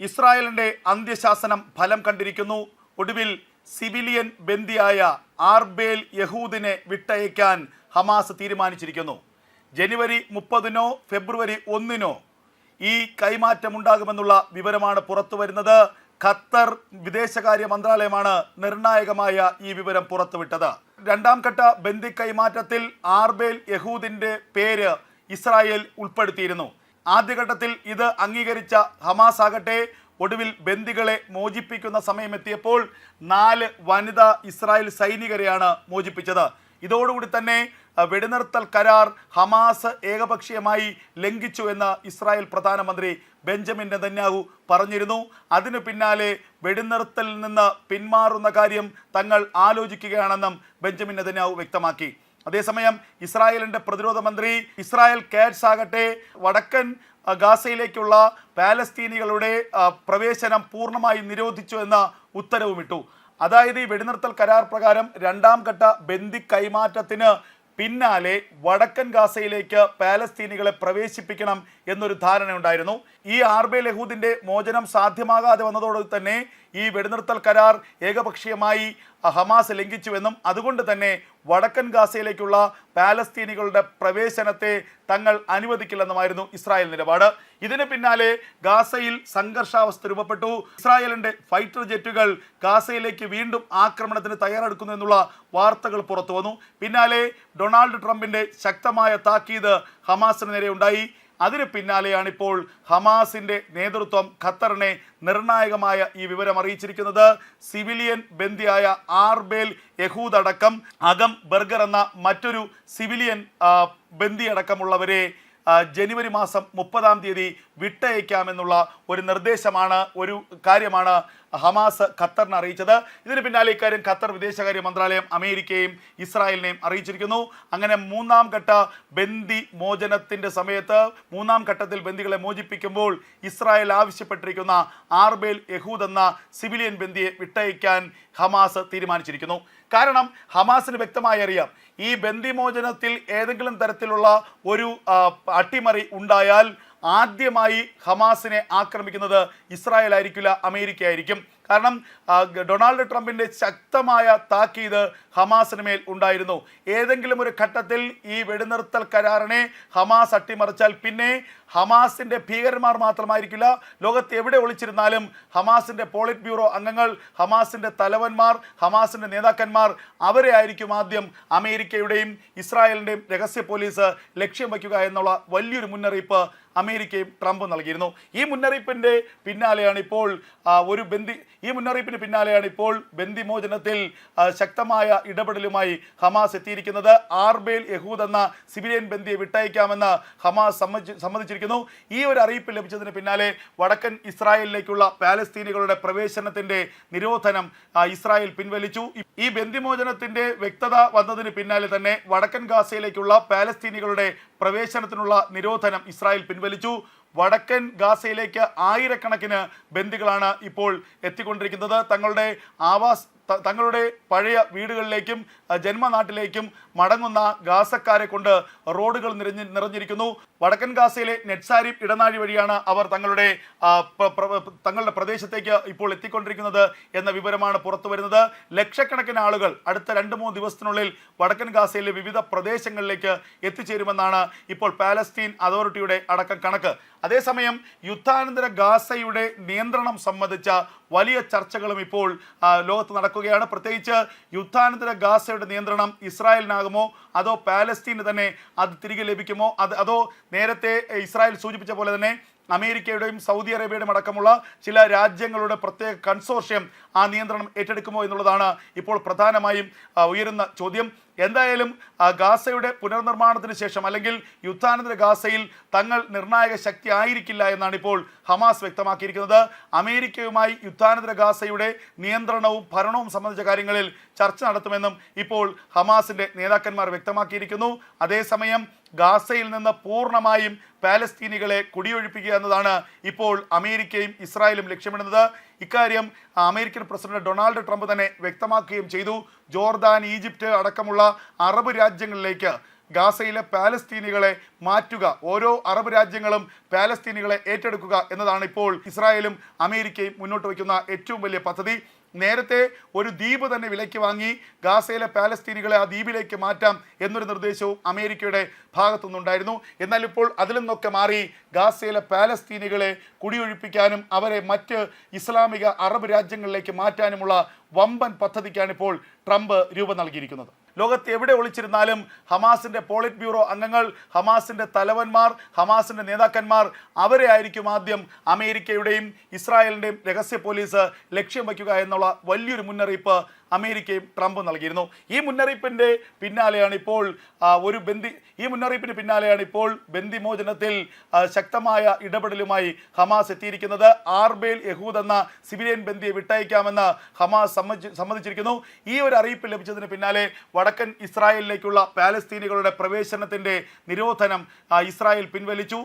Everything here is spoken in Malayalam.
ഇസ്രായേലിന്റെ അന്ത്യശാസനം ഫലം കണ്ടിരിക്കുന്നു. ഒടുവിൽ സിവിലിയൻ ബന്ദിയായ ആർബേൽ യഹൂദിനെ വിട്ടയക്കാൻ ഹമാസ് തീരുമാനിച്ചിരിക്കുന്നു. ജനുവരി മുപ്പതിനോ ഫെബ്രുവരി ഒന്നിനോ ഈ കൈമാറ്റമുണ്ടാകുമെന്നുള്ള വിവരമാണ് പുറത്തു വരുന്നത് ഖത്തർ വിദേശകാര്യ മന്ത്രാലയമാണ് നിർണായകമായ ഈ വിവരം പുറത്തുവിട്ടത്. രണ്ടാം ഘട്ട ബന്ദി കൈമാറ്റത്തിൽ ആർബേൽ യഹൂദിന്റെ പേര് ഇസ്രായേൽ ഉൾപ്പെടുത്തിയിരുന്നു. ആദ്യഘട്ടത്തിൽ ഇത് അംഗീകരിച്ച ഹമാസ് ആകട്ടെ ഒടുവിൽ ബന്ദികളെ മോചിപ്പിക്കുന്ന സമയമെത്തിയപ്പോൾ നാല് വനിതാ ഇസ്രായേൽ സൈനികരെയാണ് മോചിപ്പിച്ചത്. ഇതോടുകൂടി തന്നെ വെടിനിർത്തൽ കരാർ ഹമാസ് ഏകപക്ഷീയമായി ലംഘിച്ചു എന്ന് ഇസ്രായേൽ പ്രധാനമന്ത്രി ബെഞ്ചമിൻ നെതന്യാഹു പറഞ്ഞിരുന്നു. അതിനു പിന്നാലെ വെടിനിർത്തലിൽ നിന്ന് പിന്മാറുന്ന കാര്യം തങ്ങൾ ആലോചിക്കുകയാണെന്നും ബെഞ്ചമിൻ നെതന്യാഹു വ്യക്തമാക്കി. അതേസമയം ഇസ്രായേലിന്റെ പ്രതിരോധ മന്ത്രി ഇസ്രായേൽ കാറ്റ്സ് ആകട്ടെ വടക്കൻ ഗാസയിലേക്കുള്ള പാലസ്തീനികളുടെ പ്രവേശനം പൂർണമായി നിരോധിച്ചു എന്ന ഉത്തരവുമിട്ടു. അതായത് ഈ വെടിനിർത്തൽ കരാർ പ്രകാരം രണ്ടാം ഘട്ട ബന്ദി കൈമാറ്റത്തിന് പിന്നാലെ വടക്കൻ ഗാസയിലേക്ക് പാലസ്തീനികളെ പ്രവേശിപ്പിക്കണം എന്നൊരു ധാരണയുണ്ടായിരുന്നു. ഈ ആർബെ ലഹൂദിന്റെ മോചനം സാധ്യമാകാതെ വന്നതോടെ തന്നെ ഈ വെടിനിർത്തൽ കരാർ ഏകപക്ഷീയമായി ഹമാസ് ലംഘിച്ചുവെന്നും അതുകൊണ്ട് തന്നെ വടക്കൻ ഗാസയിലേക്കുള്ള പാലസ്തീനികളുടെ പ്രവേശനത്തെ തങ്ങൾ അനുവദിക്കില്ലെന്നുമായിരുന്നു ഇസ്രായേൽ നിലപാട്. ഇതിന് പിന്നാലെ ഗാസയിൽ സംഘർഷാവസ്ഥ രൂപപ്പെട്ടു. ഇസ്രായേലിന്റെ ഫൈറ്റർ ജെറ്റുകൾ ഗാസയിലേക്ക് വീണ്ടും ആക്രമണത്തിന് തയ്യാറെടുക്കുന്നു എന്നുള്ള വാർത്തകൾ പുറത്തു വന്നു പിന്നാലെ ഡൊണാൾഡ് ട്രംപിന്റെ ശക്തമായ താക്കീത് ഹമാസിന് നേരെ ഉണ്ടായി അതിന് പിന്നാലെയാണ് ഇപ്പോൾ ഹമാസിന്റെ നേതൃത്വം ഖത്തറിനെ നിർണായകമായ ഈ വിവരം അറിയിച്ചിരിക്കുന്നത്. സിവിലിയൻ ബന്ദിയായ ആർബേൽ യഹൂദ് അടക്കം അകം ബർഗർ എന്ന മറ്റൊരു സിവിലിയൻ ബന്ദി ബന്ദിയടക്കമുള്ളവരെ ജനുവരി മാസം മുപ്പതാം തീയതി വിട്ടയക്കാമെന്നുള്ള ഒരു നിർദ്ദേശമാണ് ഒരു കാര്യമാണ് ഹമാസ് ഖത്തറിനെ അറിയിച്ചത്. ഇതിന് പിന്നാലെ ഇക്കാര്യം ഖത്തർ വിദേശകാര്യ മന്ത്രാലയം അമേരിക്കയും ഇസ്രായേലിനെയും അറിയിച്ചിരിക്കുന്നു. അങ്ങനെ മൂന്നാം ഘട്ട ബന്ദി മോചനത്തിന്റെ സമയത്ത് മൂന്നാം ഘട്ടത്തിൽ ബന്ദികളെ മോചിപ്പിക്കുമ്പോൾ ഇസ്രായേൽ ആവശ്യപ്പെട്ടിരിക്കുന്ന ആർബേൽ യഹൂദ് എന്ന സിവിലിയൻ ബന്ദിയെ വിട്ടയക്കാൻ ഹമാസ് തീരുമാനിച്ചിരിക്കുന്നു. കാരണം ഹമാസിന് വ്യക്തമായി അറിയാം ഈ ബന്ദിമോചനത്തിൽ ഏതെങ്കിലും തരത്തിലുള്ള ഒരു അട്ടിമറി ഉണ്ടായാൽ ആദ്യമായി ഹമാസിനെ ആക്രമിക്കുന്നത് ഇസ്രായേൽ ആയിരിക്കില്ല അമേരിക്ക ആയിരിക്കും കാരണം ഡൊണാൾഡ് ട്രംപിന്റെ ശക്തമായ താക്കീത് ഹമാസിന് മേൽ ഉണ്ടായിരുന്നു. ഏതെങ്കിലും ഒരു ഘട്ടത്തിൽ ഈ വെടിനിർത്തൽ കരാറിനെ ഹമാസ് അട്ടിമറിച്ചാൽ പിന്നെ ഹമാസിന്റെ ഭീകരന്മാർ മാത്രമായിരിക്കില്ല. ലോകത്ത് എവിടെ ഒളിച്ചിരുന്നാലും ഹമാസിന്റെ പോളിറ്റ് ബ്യൂറോ അംഗങ്ങൾ ഹമാസിന്റെ തലവന്മാർ ഹമാസിന്റെ നേതാക്കന്മാർ അവരെ ആയിരിക്കും ആദ്യം അമേരിക്കയുടെയും ഇസ്രായേലിന്റെയും രഹസ്യ പോലീസ് ലക്ഷ്യം വയ്ക്കുക എന്നുള്ള വലിയൊരു മുന്നറിയിപ്പ് അമേരിക്കയും ട്രംപ് നൽകിയിരുന്നു. ഈ മുന്നറിയിപ്പിന്റെ പിന്നാലെയാണ് ഇപ്പോൾ ഒരു ബന്ദി ഈ മുന്നറിയിപ്പിന് പിന്നാലെയാണ് ഇപ്പോൾ ബന്ദിമോചനത്തിൽ ശക്തമായ ഇടപെടലുമായി ഹമാസ് എത്തിയിരിക്കുന്നത്. ആർബേൽ യഹൂദ് എന്ന സിവിലിയൻ ബന്ദിയെ വിട്ടയക്കാമെന്ന് ഹമാസ് സമ്മതിച്ചിരിക്കുന്നു. ഈ ഒരു അറിയിപ്പ് ലഭിച്ചതിന് പിന്നാലെ വടക്കൻ ഇസ്രായേലിലേക്കുള്ള പാലസ്തീനികളുടെ പ്രവേശനത്തിന്റെ നിരോധനം ഇസ്രായേൽ പിൻവലിച്ചു. ഈ ബന്ദിമോചനത്തിന്റെ വ്യക്തത വന്നതിന് പിന്നാലെ തന്നെ വടക്കൻ ഗാസയിലേക്കുള്ള പാലസ്തീനികളുടെ പ്രവേശനത്തിനുള്ള നിരോധനം ഇസ്രായേൽ പിൻവലിച്ചു. വടക്കൻ ഗാസയിലേക്ക് ആയിരക്കണക്കിന് ബന്ദികളാണ് ഇപ്പോൾ എത്തിക്കൊണ്ടിരിക്കുന്നത്. തങ്ങളുടെ ആവാസ് തങ്ങളുടെ പഴയ വീടുകളിലേക്കും ജന്മനാട്ടിലേക്കും മടങ്ങുന്ന ഗാസക്കാരെ കൊണ്ട് റോഡുകൾ നിറഞ്ഞ് നിറഞ്ഞിരിക്കുന്നു. വടക്കൻ ഗാസയിലെ നെറ്റ്സാരി ഇടനാഴി വഴിയാണ് അവർ തങ്ങളുടെ തങ്ങളുടെ പ്രദേശത്തേക്ക് ഇപ്പോൾ എത്തിക്കൊണ്ടിരിക്കുന്നത് എന്ന വിവരമാണ് പുറത്തു വരുന്നത്. ലക്ഷക്കണക്കിന് ആളുകൾ അടുത്ത രണ്ട് മൂന്ന് ദിവസത്തിനുള്ളിൽ വടക്കൻ ഗാസയിലെ വിവിധ പ്രദേശങ്ങളിലേക്ക് എത്തിച്ചേരുമെന്നാണ് ഇപ്പോൾ പാലസ്തീൻ അതോറിറ്റിയുടെ അടക്കം കണക്ക്. അതേസമയം യുദ്ധാനന്തര ഗാസയുടെ നിയന്ത്രണം സംബന്ധിച്ച വലിയ ചർച്ചകളും ഇപ്പോൾ ലോകത്ത് ലോകത്ത് നടക്കുകയാണ്. പ്രത്യേകിച്ച് യുദ്ധാനന്തര ഗാസയുടെ നിയന്ത്രണം ഇസ്രായേലിനാകുമോ? അതോ പാലസ്തീന് തന്നെ അത് തിരികെ ലഭിക്കുമോ? അത് അതോ നേരത്തെ ഇസ്രായേൽ സൂചിപ്പിച്ച പോലെ തന്നെ അമേരിക്കയുടെയും സൗദി അറേബ്യയുടെയും അടക്കമുള്ള ചില രാജ്യങ്ങളുടെ പ്രത്യേക കൺസോർഷ്യം ആ നിയന്ത്രണം ഏറ്റെടുക്കുമോ എന്നുള്ളതാണ് ഇപ്പോൾ പ്രധാനമായും ഉയരുന്ന ചോദ്യം. എന്തായാലും ഗാസയുടെ പുനർനിർമ്മാണത്തിന് ശേഷം അല്ലെങ്കിൽ യുദ്ധാനന്തര ഗാസയിൽ തങ്ങൾ നിർണായക ശക്തി ആയിരിക്കില്ല എന്നാണ് ഇപ്പോൾ ഹമാസ് വ്യക്തമാക്കിയിരിക്കുന്നത്. അമേരിക്കയുമായി യുദ്ധാനന്തര ഗാസയുടെ നിയന്ത്രണവും ഭരണവും സംബന്ധിച്ച കാര്യങ്ങളിൽ ചർച്ച നടത്തുമെന്നും ഇപ്പോൾ ഹമാസിന്റെ നേതാക്കന്മാർ വ്യക്തമാക്കിയിരിക്കുന്നു. അതേസമയം ഗാസയിൽ നിന്ന് പൂർണമായും പാലസ്തീനികളെ കുടിയൊഴിപ്പിക്കുക എന്നതാണ് ഇപ്പോൾ അമേരിക്കയും ഇസ്രായേലും ലക്ഷ്യമിടുന്നത്. ഇക്കാര്യം അമേരിക്കൻ പ്രസിഡന്റ് ഡൊണാൾഡ് ട്രംപ് തന്നെ വ്യക്തമാക്കുകയും ചെയ്തു. ജോർദാൻ ഈജിപ്റ്റ് അടക്കമുള്ള അറബ് രാജ്യങ്ങളിലേക്ക് ഗാസയിലെ പാലസ്തീനികളെ മാറ്റുക ഓരോ അറബ് രാജ്യങ്ങളും പാലസ്തീനികളെ ഏറ്റെടുക്കുക എന്നതാണ് ഇപ്പോൾ ഇസ്രായേലും അമേരിക്കയും മുന്നോട്ട് വയ്ക്കുന്ന ഏറ്റവും വലിയ പദ്ധതി. നേരത്തെ ഒരു ദ്വീപ് തന്നെ വിലയ്ക്ക് വാങ്ങി ഗാസയിലെ പാലസ്തീനികളെ ആ ദ്വീപിലേക്ക് മാറ്റാം എന്നൊരു നിർദ്ദേശവും അമേരിക്കയുടെ ഭാഗത്തുനിന്നുണ്ടായിരുന്നു. എന്നാൽ ഇപ്പോൾ അതിൽ നിന്നൊക്കെ മാറി ഗാസയിലെ പാലസ്തീനികളെ കുടിയൊഴിപ്പിക്കാനും അവരെ മറ്റ് ഇസ്ലാമിക അറബ് രാജ്യങ്ങളിലേക്ക് മാറ്റാനുമുള്ള വമ്പൻ പദ്ധതിക്കാണ് ഇപ്പോൾ ട്രംപ് രൂപം നൽകിയിരിക്കുന്നത്. ലോകത്ത് എവിടെ ഒളിച്ചിരുന്നാലും ഹമാസിന്റെ പോളിറ്റ് ബ്യൂറോ അംഗങ്ങൾ ഹമാസിന്റെ തലവന്മാർ ഹമാസിന്റെ നേതാക്കന്മാർ അവരെ ആയിരിക്കും ആദ്യം അമേരിക്കയുടെയും ഇസ്രായേലിന്റെയും രഹസ്യ പോലീസ് ലക്ഷ്യം വയ്ക്കുക എന്നുള്ള വലിയൊരു മുന്നറിയിപ്പ് അമേരിക്കയും ട്രംപ് നൽകിയിരുന്നു. ഈ മുന്നറിയിപ്പിന്റെ പിന്നാലെയാണ് ഇപ്പോൾ ഒരു ബന്ദി ഈ മുന്നറിയിപ്പിന് പിന്നാലെയാണ് ഇപ്പോൾ ബന്ദിമോചനത്തിൽ ശക്തമായ ഇടപെടലുമായി ഹമാസ് എത്തിയിരിക്കുന്നത്. ആർബേൽ യഹൂദ് എന്ന സിവിലിയൻ ബന്ദിയെ വിട്ടയക്കാമെന്ന് ഹമാസ് സമ്മതിച്ചിരിക്കുന്നു. ഈ ഒരു അറിയിപ്പ് ലഭിച്ചതിന് പിന്നാലെ വടക്കൻ ഇസ്രായേലിലേക്കുള്ള പാലസ്തീനികളുടെ പ്രവേശനത്തിന്റെ നിരോധനം ഇസ്രായേൽ പിൻവലിച്ചു.